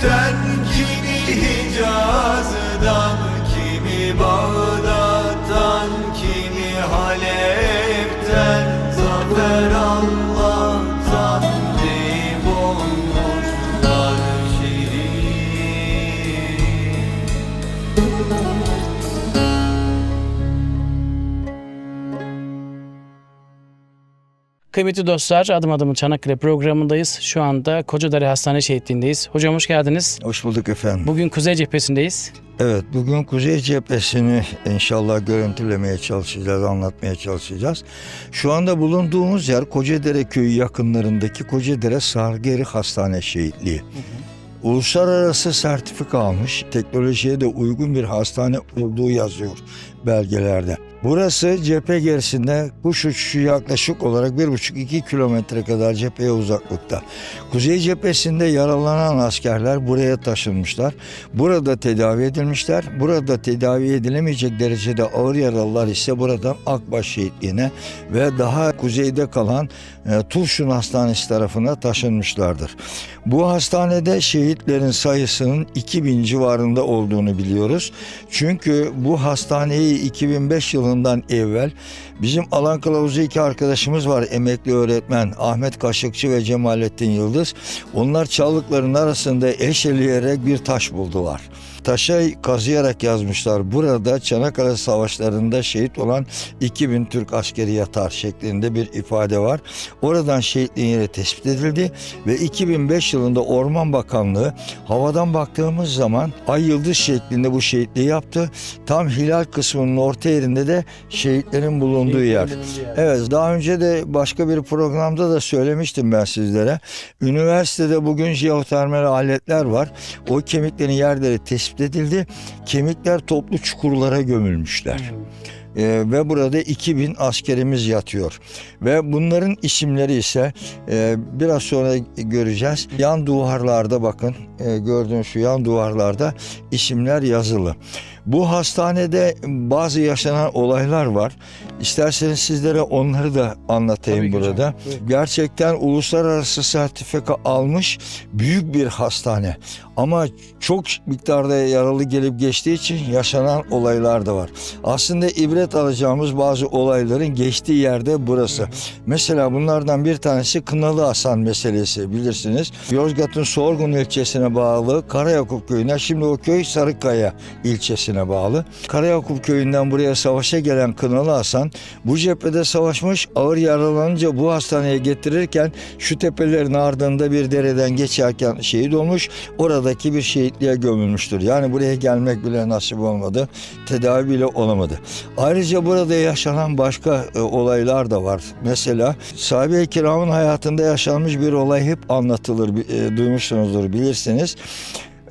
die. Kıymetli dostlar, Adım Adım Çanakkale programındayız. Şu anda Kocadere Hastane Şehitliğindeyiz. Hocam hoş geldiniz. Hoş bulduk efendim. Bugün Kuzey Cephesi'ndeyiz. Evet bugün Kuzey Cephesini inşallah görüntülemeye çalışacağız, anlatmaya çalışacağız. Şu anda bulunduğumuz yer Kocadere Köyü yakınlarındaki Kocadere Sargeri Hastane Şehitliği. Uluslararası sertifika almış, teknolojiye de uygun bir hastane olduğu yazıyor belgelerde. Burası cephe gerisinde kuş uçuşu yaklaşık olarak 1,5-2 kilometre kadar cepheye uzaklıkta. Kuzey cephesinde yaralanan askerler buraya taşınmışlar. Burada tedavi edilmişler. Burada tedavi edilemeyecek derecede ağır yaralılar ise buradan Akbaş şehitliğine ve daha kuzeyde kalan e, Turşun Hastanesi tarafına taşınmışlardır. Bu hastanede şehitlerin sayısının 2000 civarında olduğunu biliyoruz. Çünkü bu hastaneyi 2005 yılından evvel bizim alan kılavuzu iki arkadaşımız var. Emekli öğretmen Ahmet Kaşıkçı ve Cemalettin Yıldız. Onlar çalıkların arasında eşeleyerek bir taş buldular. Taşa kazıyarak yazmışlar. Burada Çanakkale Savaşları'nda şehit olan 2000 Türk askeri yatar şeklinde bir ifade var. Oradan şehitliğin yeri tespit edildi ve 2005 yılında Orman Bakanlığı havadan baktığımız zaman ay yıldız şeklinde bu şehitliği yaptı. Tam hilal kısmının orta yerinde de şehitlerin bulunduğu yer. Evet daha önce de başka bir programda da söylemiştim ben sizlere. Üniversitede bugün jeotermal aletler var. O kemiklerin yerleri tespit edildi. Kemikler toplu çukurlara gömülmüşler. Ee, ve burada 2000 askerimiz yatıyor. Ve bunların isimleri ise e, biraz sonra göreceğiz. Yan duvarlarda bakın e, gördüğünüz şu yan duvarlarda isimler yazılı. Bu hastanede bazı yaşanan olaylar var. İsterseniz sizlere onları da anlatayım Tabii hocam, burada. buyurun. Gerçekten uluslararası sertifika almış büyük bir hastane. Ama çok miktarda yaralı gelip geçtiği için yaşanan olaylar da var. Aslında ibret alacağımız bazı olayların geçtiği yerde burası. Mesela bunlardan bir tanesi Kınalı Hasan meselesi bilirsiniz. Yozgat'ın Sorgun ilçesine bağlı Karayakup köyüne şimdi o köy Sarıkaya ilçesine bağlı. Karayakup köyünden buraya savaşa gelen Kınalı Hasan bu cephede savaşmış ağır yaralanınca bu hastaneye getirirken şu tepelerin ardında bir dereden geçerken şehit olmuş. Oradaki bir şehitliğe gömülmüştür. Yani buraya gelmek bile nasip olmadı. Tedavi bile olamadı. Ayrıca burada yaşanan başka e, olaylar da var. Mesela sahabe-i kiramın hayatında yaşanmış bir olay hep anlatılır. e, duymuşsunuzdur bilirsiniz.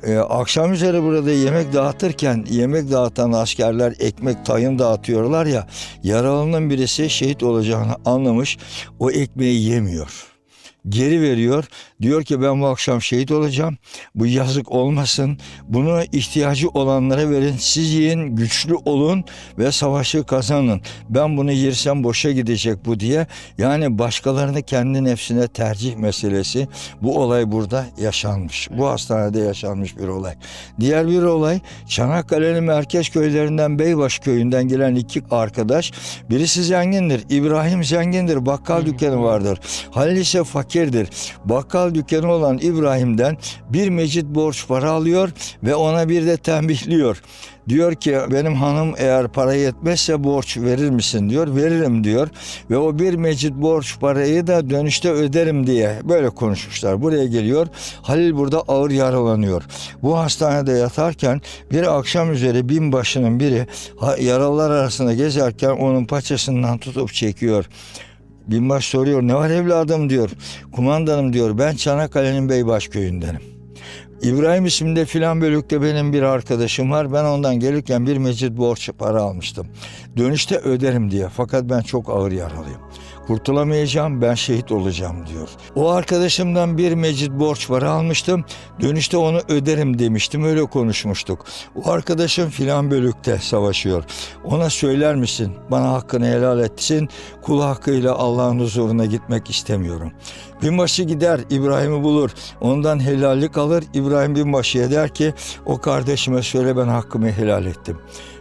Ee, akşam üzeri burada yemek dağıtırken yemek dağıtan askerler ekmek tayın dağıtıyorlar ya yaralının birisi şehit olacağını anlamış o ekmeği yemiyor. Geri veriyor. Diyor ki ben bu akşam şehit olacağım. Bu yazık olmasın. Bunu ihtiyacı olanlara verin. Siz yiyin, güçlü olun ve savaşı kazanın. Ben bunu yersem boşa gidecek bu diye. Yani başkalarını kendi nefsine tercih meselesi. Bu olay burada yaşanmış. Bu hastanede yaşanmış bir olay. Diğer bir olay Çanakkale'nin merkez köylerinden Beybaş köyünden gelen iki arkadaş. Birisi zengindir. İbrahim zengindir. Bakkal dükkanı vardır. Halil ise fakirdir. Bakkal dükkanı olan İbrahim'den bir mecit borç para alıyor ve ona bir de tembihliyor. Diyor ki benim hanım eğer para yetmezse borç verir misin diyor. Veririm diyor. Ve o bir mecit borç parayı da dönüşte öderim diye böyle konuşmuşlar. Buraya geliyor. Halil burada ağır yaralanıyor. Bu hastanede yatarken bir akşam üzeri binbaşının biri yaralılar arasında gezerken onun paçasından tutup çekiyor. Binbaş soruyor ne var evladım diyor. Kumandanım diyor ben Çanakkale'nin Beybaş köyündenim. İbrahim isminde filan bölükte benim bir arkadaşım var. Ben ondan gelirken bir mecit borç para almıştım. Dönüşte öderim diye. Fakat ben çok ağır yaralıyım. Kurtulamayacağım ben şehit olacağım diyor. O arkadaşımdan bir mecit borç para almıştım. Dönüşte onu öderim demiştim öyle konuşmuştuk. O arkadaşım filan bölükte savaşıyor. Ona söyler misin bana hakkını helal etsin kul hakkıyla Allah'ın huzuruna gitmek istemiyorum. Binbaşı gider İbrahim'i bulur ondan helallik alır İbrahim binbaşıya der ki o kardeşime söyle ben hakkımı helal ettim.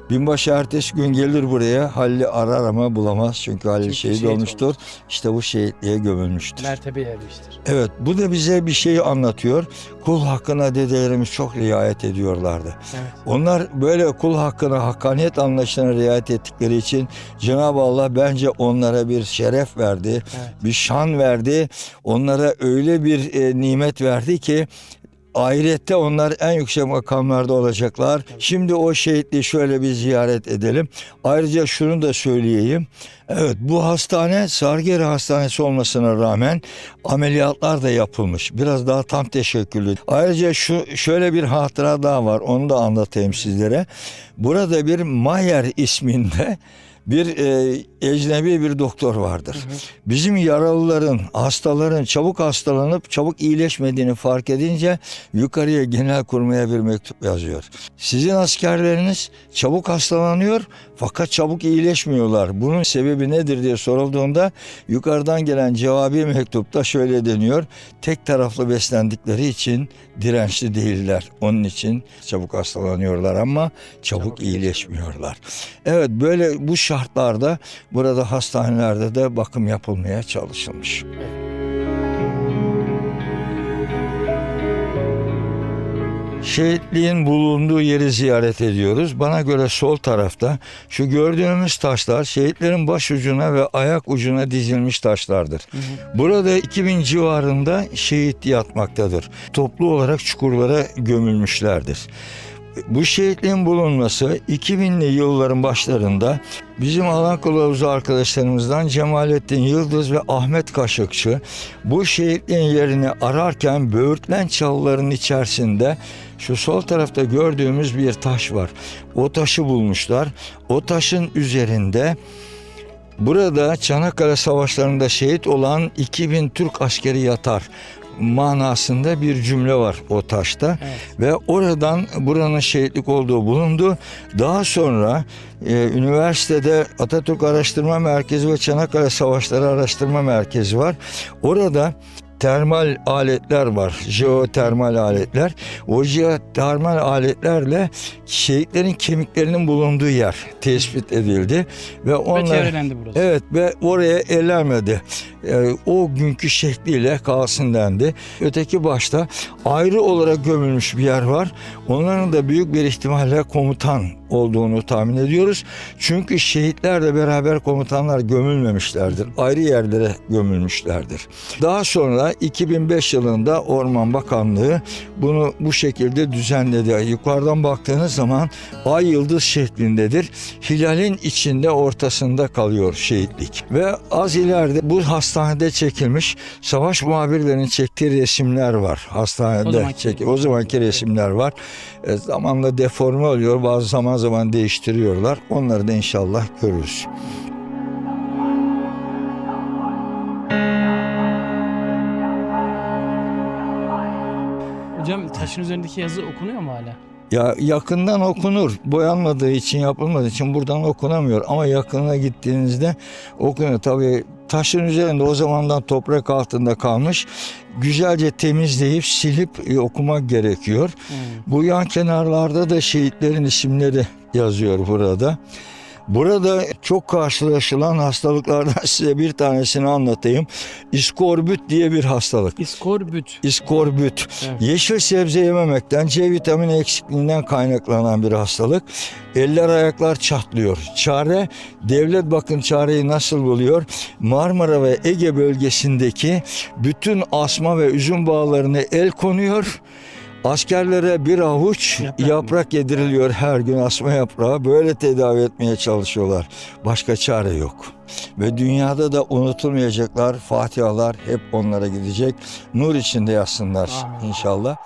Binbaşı ertesi gün gelir buraya Halil'i arar ama bulamaz çünkü Halil Çünkü şehit, şehit olmuştur. İşte bu şehitliğe gömülmüştür. Mertebe ermiştir. Evet bu da bize bir şey anlatıyor. Kul hakkına dedelerimiz çok riayet ediyorlardı. Evet. Onlar böyle kul hakkına, hakkaniyet anlayışına riayet ettikleri için Cenab-ı Allah bence onlara bir şeref verdi, Evet. bir şan verdi. Onlara öyle bir e, nimet verdi ki ahirette onlar en yüksek makamlarda olacaklar. Şimdi o şehitliği şöyle bir ziyaret edelim. Ayrıca şunu da söyleyeyim. Evet bu hastane Sargeri Hastanesi olmasına rağmen ameliyatlar da yapılmış. Biraz daha tam teşekküllü. Ayrıca şu şöyle bir hatıra daha var. Onu da anlatayım sizlere. Burada bir Mayer isminde bir e, ecnebi bir doktor vardır. Bizim yaralıların, hastaların çabuk hastalanıp çabuk iyileşmediğini fark edince yukarıya genel kurmaya bir mektup yazıyor. Sizin askerleriniz çabuk hastalanıyor fakat çabuk iyileşmiyorlar. Bunun sebebi nedir diye sorulduğunda yukarıdan gelen cevabi mektupta şöyle deniyor. Tek taraflı beslendikleri için dirençli değiller. Onun için çabuk hastalanıyorlar ama çabuk, Çabuk iyileşmiyorlar. Evet böyle bu şartlarda burada hastanelerde de bakım yapılmaya çalışılmış. Şehitliğin bulunduğu yeri ziyaret ediyoruz. Bana göre sol tarafta şu gördüğümüz taşlar şehitlerin baş ucuna ve ayak ucuna dizilmiş taşlardır. Burada 2000 civarında şehit yatmaktadır. Toplu olarak çukurlara gömülmüşlerdir. Bu şehitliğin bulunması 2000'li yılların başlarında bizim Alan Kılavuzu arkadaşlarımızdan Cemalettin Yıldız ve Ahmet Kaşıkçı bu şehitliğin yerini ararken böğürtlen çalıların içerisinde şu sol tarafta gördüğümüz bir taş var. O taşı bulmuşlar. O taşın üzerinde Burada Çanakkale Savaşları'nda şehit olan 2000 Türk askeri yatar manasında bir cümle var o taşta Evet. ve oradan buranın şehitlik olduğu bulundu. Daha sonra e, üniversitede Atatürk Araştırma Merkezi ve Çanakkale Savaşları Araştırma Merkezi var. Orada termal aletler var. Jeotermal aletler. O jeotermal aletlerle şehitlerin kemiklerinin bulunduğu yer tespit edildi ve Ve onlar burası. Evet ve oraya ellenmedi. Ee, o günkü şekliyle kalsın dendi. Öteki başta ayrı olarak gömülmüş bir yer var. Onların da büyük bir ihtimalle komutan olduğunu tahmin ediyoruz. Çünkü şehitlerle beraber komutanlar gömülmemişlerdir. Ayrı yerlere gömülmüşlerdir. Daha sonra 2005 yılında Orman Bakanlığı bunu bu şekilde düzenledi. Yukarıdan baktığınız zaman ay yıldız şeklindedir. Hilalin içinde ortasında kalıyor şehitlik. Ve az ileride bu hastanede çekilmiş savaş muhabirlerinin çektiği resimler var. O Hastanede zamanki- çek o zamanki resimler var. E, zamanla deforme oluyor. Bazı zaman zaman değiştiriyorlar. Onları da inşallah görürüz. Hocam taşın üzerindeki yazı okunuyor mu hala? Ya yakından okunur. Boyanmadığı için, yapılmadığı için buradan okunamıyor. Ama yakına gittiğinizde okunuyor. Tabii taşın üzerinde o zamandan toprak altında kalmış. Güzelce temizleyip silip e, okumak gerekiyor. Hmm. Bu yan kenarlarda da şehitlerin isimleri yazıyor burada. Burada çok karşılaşılan hastalıklardan size bir tanesini anlatayım. İskorbüt diye bir hastalık. İskorbüt. İskorbüt. Evet. Yeşil sebze yememekten, C vitamini eksikliğinden kaynaklanan bir hastalık. Eller ayaklar çatlıyor. Çare, devlet bakın çareyi nasıl buluyor? Marmara ve Ege bölgesindeki bütün asma ve üzüm bağlarına el konuyor. Askerlere bir avuç Yaprak yaprak, yediriliyor her gün asma yaprağı. Böyle tedavi etmeye çalışıyorlar. Başka çare yok. Ve dünyada da unutulmayacaklar fatihalar hep onlara gidecek. Nur içinde yazsınlar Amin. inşallah.